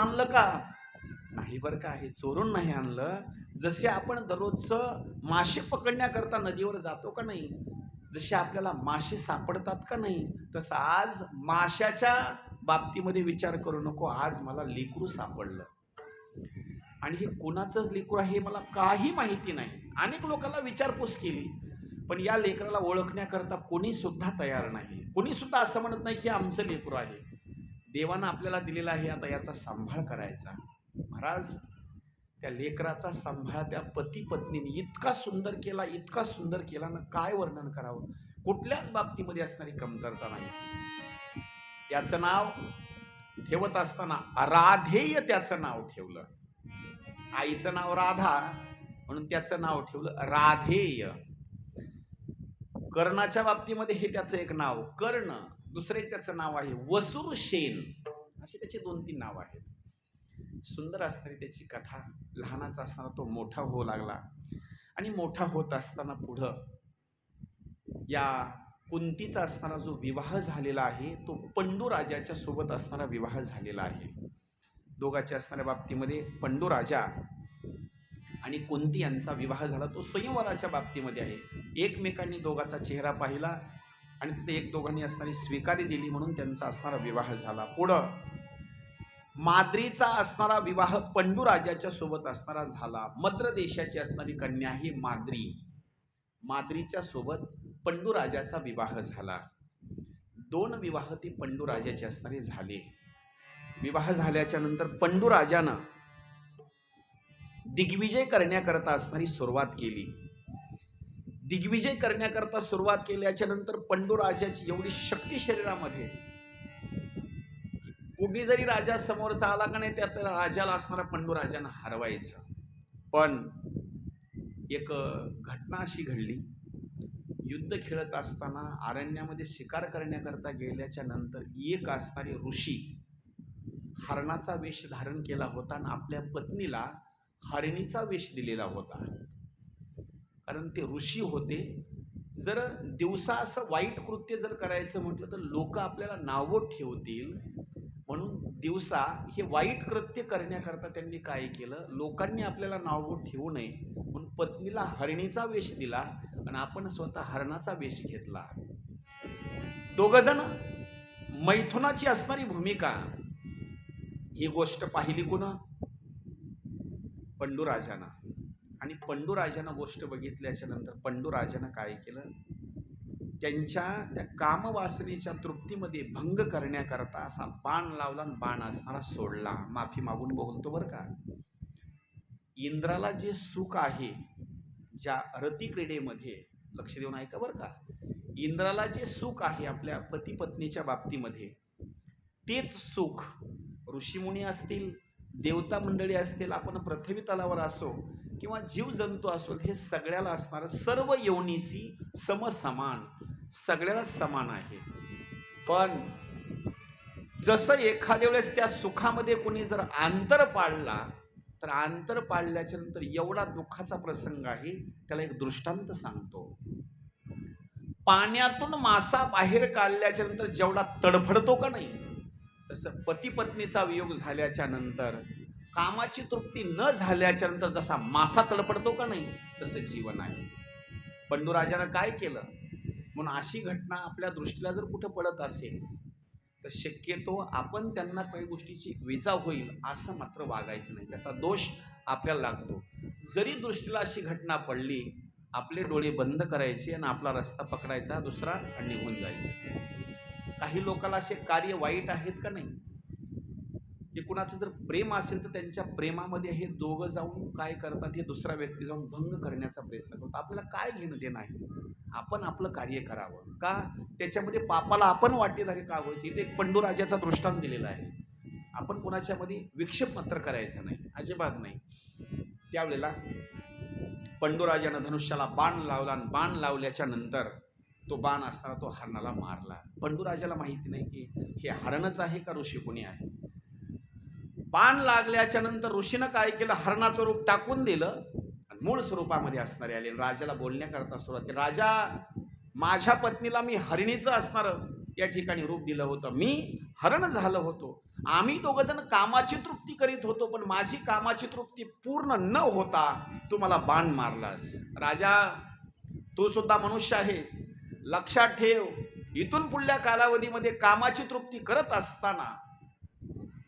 आणलं का? नाही बरं का हे चोरून नाही आणलं. जसे आपण दररोजचं मासे पकडण्याकरता नदीवर जातो का नाही? जसे आपल्याला मासे सापडतात का नाही? तसं आज माशाच्या बाबतीमध्ये विचार करू नको. आज मला लेकरू सापडलं. आणि हे कुणाचंच लेकरू आहे हे मला काही माहिती नाही. अनेक लोकांना विचारपूस केली. पण या लेकराला ओळखण्याकरता कोणी सुद्धा तयार नाही. कोणी सुद्धा असं म्हणत नाही की आमचं लेकरू आहे. देवानं आपल्याला दिलेला आहे आता याचा सांभाळ करायचा. महाराज त्या लेकराचा सांभाळ त्या पती पत्नीने इतका सुंदर केला इतका सुंदर केला ना काय वर्णन करावं? कुठल्याच बाबतीमध्ये असणारी कमतरता नाही. त्याचं नाव ठेवत असताना राधेय त्याचं नाव ठेवलं. आईचं नाव राधा म्हणून त्याचं नाव ठेवलं राधेय. कर्णाच्या बाबतीमध्ये हे त्याचं एक नाव कर्ण. दुसरं एक त्याचं नाव आहे वसुर शेन. अशी त्याची दोन तीन नाव आहेत. सुंदर असणारी त्याची कथा लहानाचा असताना तो मोठा होऊ लागला. आणि मोठा होत असताना पुढं या कुंतीचा असणारा जो विवाह झालेला आहे तो पंडू राजाच्या सोबत असणारा विवाह झालेला आहे. दोघाच्या असणाऱ्या बाबतीमध्ये पंडू राजा आणि कुंती यांचा विवाह झाला तो स्वयंवराच्या बाबतीमध्ये आहे. एकमेकांनी दोघाचा चेहरा पाहिला आणि तिथे एक दोघांनी असणारी स्वीकारी दिली म्हणून त्यांचा असणारा विवाह झाला. पुढं माद्रीचा असणारा विवाह पंडू राजाच्या सोबत असणारा झाला. मद्र देशाची असणारी कन्या ही माद्री. माद्रीच्या सोबत पंडू राजाचा विवाह झाला. दोन विवाह ते पंडू राजाचे असणारे झाले. विवाह झाल्याच्यानंतर पंडू राजानं दिग्विजय करण्याकरता असणारी सुरुवात केली. दिग्विजय करण्याकरता सुरुवात केल्याच्यानंतर पंडू राजाची एवढी शक्ती शरीरामध्ये. कुठे जरी राजा समोरचा आला का नाही त्यात राजाला असणारा पंडू हरवायचा. हरवायचं पण एक घटना अशी घडली. युद्ध खेळत असताना अरण्यामध्ये शिकार करण्याकरता गेल्याच्यानंतर एक असणारे ऋषी हरणाचा वेश धारण केला होता आणि आपल्या पत्नीला हरिणीचा वेश दिलेला होता. कारण ते ऋषी होते. जर दिवसा असं वाईट कृत्य जर करायचं म्हटलं तर लोक आपल्याला नावं ठेवतील. म्हणून दिवसा हे वाईट कृत्य करण्याकरता त्यांनी काय केलं? लोकांनी आपल्याला नावं ठेवू नये. म्हणून पत्नीला हरणीचा वेश दिला आणि आपण स्वतः हरणाचा वेश घेतला. दोघजण मैथुनाची असणारी भूमिका. ही गोष्ट पाहिली कुणा? पंडूराजानं. आणि पंडूराजानं गोष्ट बघितल्याच्या नंतर पंडूराजानं काय केलं? त्यांच्या त्या कामवासनेच्या तृप्तीमध्ये भंग करण्याकरता असा बाण लावला आणि बाण असणारा सोडला. माफी मागून बोलतो बरं का. इंद्राला जे सुख आहे ज्या रतिक्रीडेमध्ये लक्ष देऊन ऐका बरं का. इंद्राला जे सुख आहे आपल्या पतीपत्नीच्या बाबतीमध्ये तेच सुख ऋषीमुनी असतील देवता मंडळी असतील आपण पृथ्वी तलावर असो किंवा जीवजंतू असो हे सगळ्याला असणारं सर्व योनीसी समसमान सगळ्याला समान आहे. पण जसं एखाद्या वेळेस त्या सुखामध्ये कोणी जर अंतर पाळला तर अंतर पाळल्याच्या नंतर एवढा दुःखाचा प्रसंग आहे त्याला एक दृष्टांत सांगतो. पाण्यातून मासा बाहेर काढल्याच्या नंतर जेवढा तडफडतो का नाही तसं पती पत्नीचा वियोग झाल्याच्यानंतर कामाची तृप्ती न झाल्याच्यानंतर जसा मासा तडपडतो का नाही तसं जीवन आहे. पंडूराजानं काय केलं? म्हणून अशी घटना आपल्या दृष्टीला जर कुठं पडत असेल तर शक्यतो आपण त्यांना काही गोष्टीची विजा होईल असं मात्र वागायचं नाही. त्याचा दोष आपल्याला लागतो. जरी दृष्टीला अशी घटना पडली आपले डोळे बंद करायचे आणि आपला रस्ता पकडायचा दुसरा आणि निघून जायचं. काही लोकांना असे कार्य वाईट आहेत का नाही? की कुणाचं जर प्रेम असेल तर त्यांच्या प्रेमामध्ये हे दोघं जाऊन काय करतात हे दुसरा व्यक्ती जाऊन भंग करण्याचा प्रयत्न करतो. आपल्याला काय घेणं देणं आहे? आपण आपलं कार्य करावं. का? त्याच्यामध्ये पापाला आपण वाटेदारी का व्हायची? इथे एक पंडूराजाचा दृष्टांत दिलेला आहे. आपण कोणाच्यामध्ये विक्षेप मात्र करायचं नाही. अजिबात नाही. त्यावेळेला पंडूराजानं धनुष्याला बाण लावला आणि बाण लावल्याच्या नंतर तो बाण असताना तो हरणाला मारला. पंडूराजाला माहिती नाही की हे हरणच आहे का ऋषी कोणी आहे? बाण लागल्याच्या नंतर ऋषीनं काय केलं? हरणाचं रूप टाकून दिलं. आणि मूळ स्वरूपामध्ये असणारे आले. आणि राजाला बोलण्याकरता सुरुवात केली. राजा माझ्या पत्नीला मी हरिणीचं असणारं या ठिकाणी रूप दिलं होतं. मी हरण झालं होतो. आम्ही दोघंजण कामाची तृप्ती करीत होतो पण माझी कामाची तृप्ती पूर्ण न होता तू मला बाण मारलास. राजा तू सुद्धा मनुष्य आहेस. लक्षात ठेव इथून पुढल्या कालावधीमध्ये कामाची तृप्ती करत असताना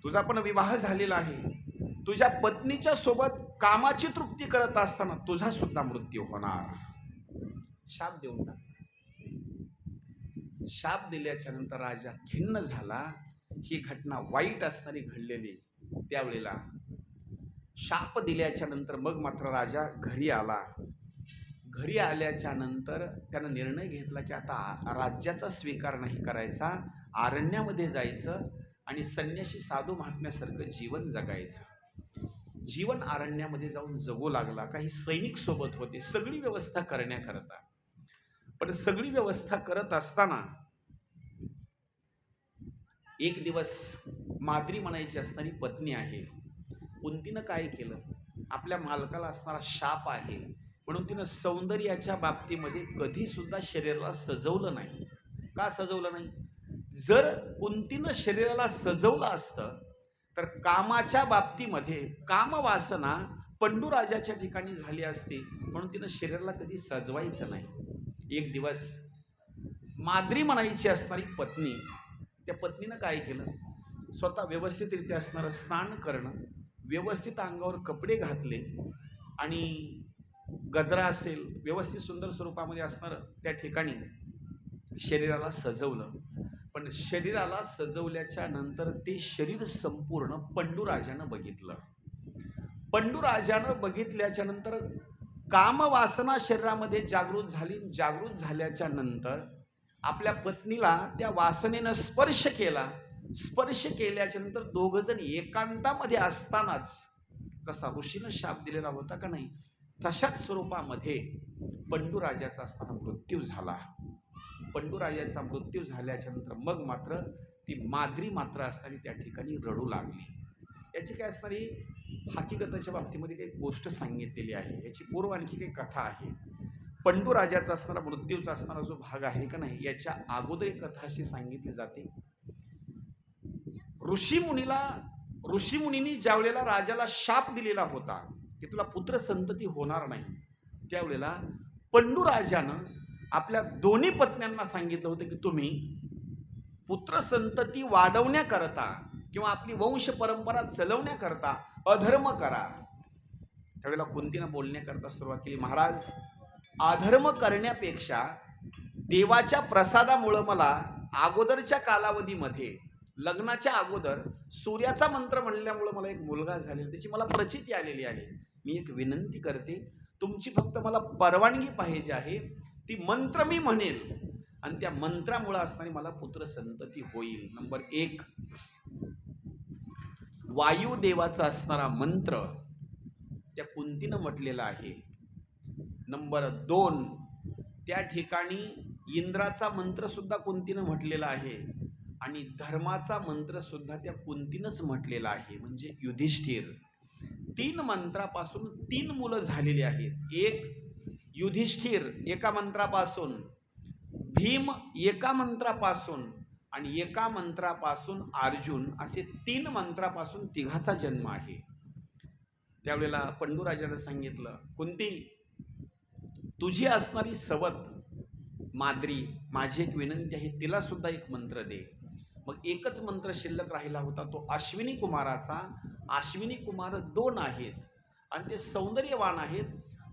तुझा पण विवाह झालेला आहे. तुझ्या पत्नीच्या सोबत कामाची तृप्ती करत असताना तुझा सुद्धा मृत्यू होणार. शाप देऊन टाक. शाप दिल्याच्या नंतर राजा खिन्न झाला. ही घटना वाईट असणारी घडलेली त्यावेळेला. शाप दिल्याच्या नंतर मग मात्र राजा घरी आला. घरी आल्याच्यानंतर त्यानं निर्णय घेतला की आता राज्याचा स्वीकार नाही करायचा. अरण्यामध्ये जायचं. आणि संन्याशी साधू महात्म्यासारखं जीवन जगायचं. जीवन आरण्यामध्ये जाऊन जगू लागला काही सैनिक सोबत होते सगळी व्यवस्था करण्याकरता. पण सगळी व्यवस्था करत असताना एक दिवस माद्री म्हणायची असणारी पत्नी आहे. कुंतीनं काय केलं? आपल्या मालकाला असणारा शाप आहे. म्हणून तिनं सौंदर्याच्या बाबतीमध्ये कधीसुद्धा शरीराला सजवलं नाही. का सजवलं नाही? जर कुंतीनं शरीराला सजवलं असतं तर कामाच्या बाबतीमध्ये कामवासना पंडूराजाच्या ठिकाणी झाली असती म्हणून तिनं शरीराला कधी सजवायचं नाही. एक दिवस माद्री म्हणायची असणारी पत्नी त्या पत्नीनं काय केलं? स्वतः व्यवस्थितरित्या असणारं स्नान करणं व्यवस्थित अंगावर कपडे घातले आणि गजरा असेल व्यवस्थित सुंदर स्वरूपामध्ये असणारं त्या ठिकाणी शरीराला सजवलं. पण शरीराला सजवल्याच्या नंतर ते शरीर संपूर्ण पंडूराजानं बघितलं. पंडूराजानं बघितल्याच्या नंतर कामवासना शरीरामध्ये जागृत झाली. जागृत झाल्याच्यानंतर आपल्या पत्नीला त्या वासनेनं स्पर्श केला. स्पर्श केल्याच्यानंतर दोघजण एकांतामध्ये असतानाच जसा ऋषीनं शाप दिलेला होता का नाही तशाच स्वरूपामध्ये पंडूराजाचा असताना मृत्यू झाला. पंडूराजाचा मृत्यू झाल्याच्यानंतर मग मात्र ती माद्री मात्र असताना त्या ठिकाणी रडू लागली. याची काय असणारी हकीकताच्या बाबतीमध्ये काही गोष्ट सांगितलेली आहे. याची पूर्व आणखी काही कथा आहे. पंडुराजाचा असणारा मृत्यूचा असणारा जो भाग आहे का नाही याच्या अगोदर एक कथा अशी सांगितली जाते. ऋषीमुनीला ऋषीमुनींनी ज्या वेळेला राजाला शाप दिलेला होता की तुला पुत्र संतती होणार नाही त्यावेळेला पंडू राजानं आपल्या दोन्ही पत्न्यांना सांगितलं होतं की तुम्ही पुत्र संतती वाढवण्याकरता किंवा आपली वंश परंपरा चलवण्याकरता अधर्म करा. त्यावेळेला कुंतीनं बोलण्याकरता सुरुवात केली महाराज अधर्म करण्यापेक्षा देवाच्या प्रसादामुळं मला अगोदरच्या कालावधीमध्ये लग्नाच्या अगोदर सूर्याचा मंत्र म्हणल्यामुळं मला एक मुलगा झालेला त्याची मला प्रचिती आलेली आहे. मी एक विनंती करते तुमची फक्त मला परवानगी पाहिजे आहे ती मंत्र मी म्हणेल. आणि त्या मंत्रामुळं असणारी मला पुत्र संतती होईल. नंबर एक. वायुदेवाचा असणारा मंत्र त्या कुंतीनं म्हटलेला आहे. नंबर दोन. त्या ठिकाणी इंद्राचा मंत्रसुद्धा कुंतीनं म्हटलेला आहे. आणि धर्माचा मंत्रसुद्धा त्या कुंतीनंच म्हटलेला आहे. म्हणजे युधिष्ठिर. तीन मंत्रापासून तीन मुलं झालेली आहेत. एक युधिष्ठिर एका मंत्रापासून भीम एका मंत्रापासून आणि एका मंत्रापासून अर्जुन असे तीन मंत्रापासून तिघाचा जन्म आहे. त्यावेळेला पंडूराजानं सांगितलं कोणती तुझी असणारी सवत माद्री माझी एक विनंती आहे तिला सुद्धा एक मंत्र दे. मग एकच मंत्र शिल्लक राहिला होता तो अश्विनी कुमाराचा. अश्विनी कुमार दोन आहेत आणि ते सौंदर्यवान आहेत.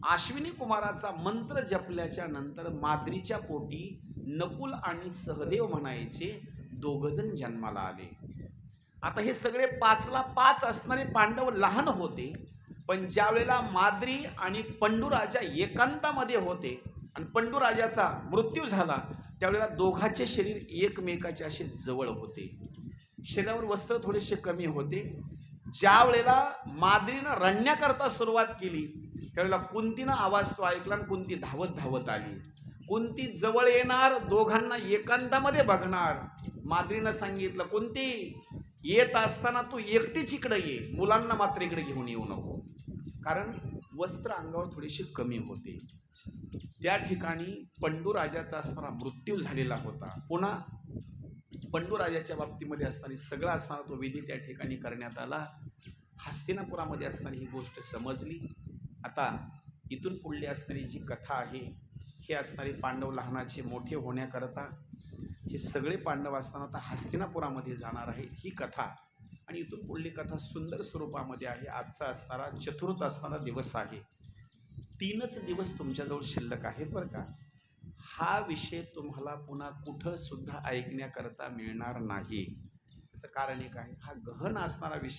अश्विनी कुमाराचा मंत्र जपल्याच्या नंतर माद्रीच्या पोटी नकुल आणि सहदेव म्हणायचे दोघजण जन्माला आले. आता हे सगळे पाचला पाच असणारे पांडव लहान होते पण ज्यावेळेला माद्री आणि पंडूराजा एकांतामध्ये होते आणि पंडूराजाचा मृत्यू झाला त्यावेळेला दोघाचे शरीर एकमेकाचे असे जवळ होते. शरीरावर वस्त्र थोडेसे कमी होते ज्या वेळेला माद्रीनं रडण्याकरता सुरुवात केली त्यावेळेला कुंतीनं आवाज तो ऐकला आणि कुंती धावत धावत आली. कुंती जवळ येणार दोघांना एकांतामध्ये बघणार. माद्रीनं सांगितलं कुंती येत असताना तू एकटीच इकडे ये. मुलांना मात्र इकडे घेऊन येऊ नको. कारण वस्त्र अंगावर थोडीशी कमी होते. त्या ठिकाणी पंडू राजाचा असताना मृत्यू झालेला होता. पुन्हा पंडूराजाच्या बाबतीमध्ये असताना सगळा असताना तो विधी त्या ठिकाणी करण्यात आला. हस्तिनापुरामध्ये असताना ही गोष्ट समजली. आता इथून पुढली असणारी जी कथा आहे हे असणारे पांडव लहानाचे मोठे होण्याकरता हे सगळे पांडव असताना आता हस्तिनापुरामध्ये जाणार आहे ही कथा. आणि इथून पुढली कथा सुंदर स्वरूपामध्ये आहे. आजचा असणारा चतुर्थ असणारा दिवस आहे. तीनच दिवस तुमच्याजवळ शिल्लक आहेत बरं का? हा विषय तुम्हाला पुन्हा कुठं सुद्धा ऐकण्याकरता मिळणार नाही. त्याचं कारण एक आहे हा गहन असणारा विषय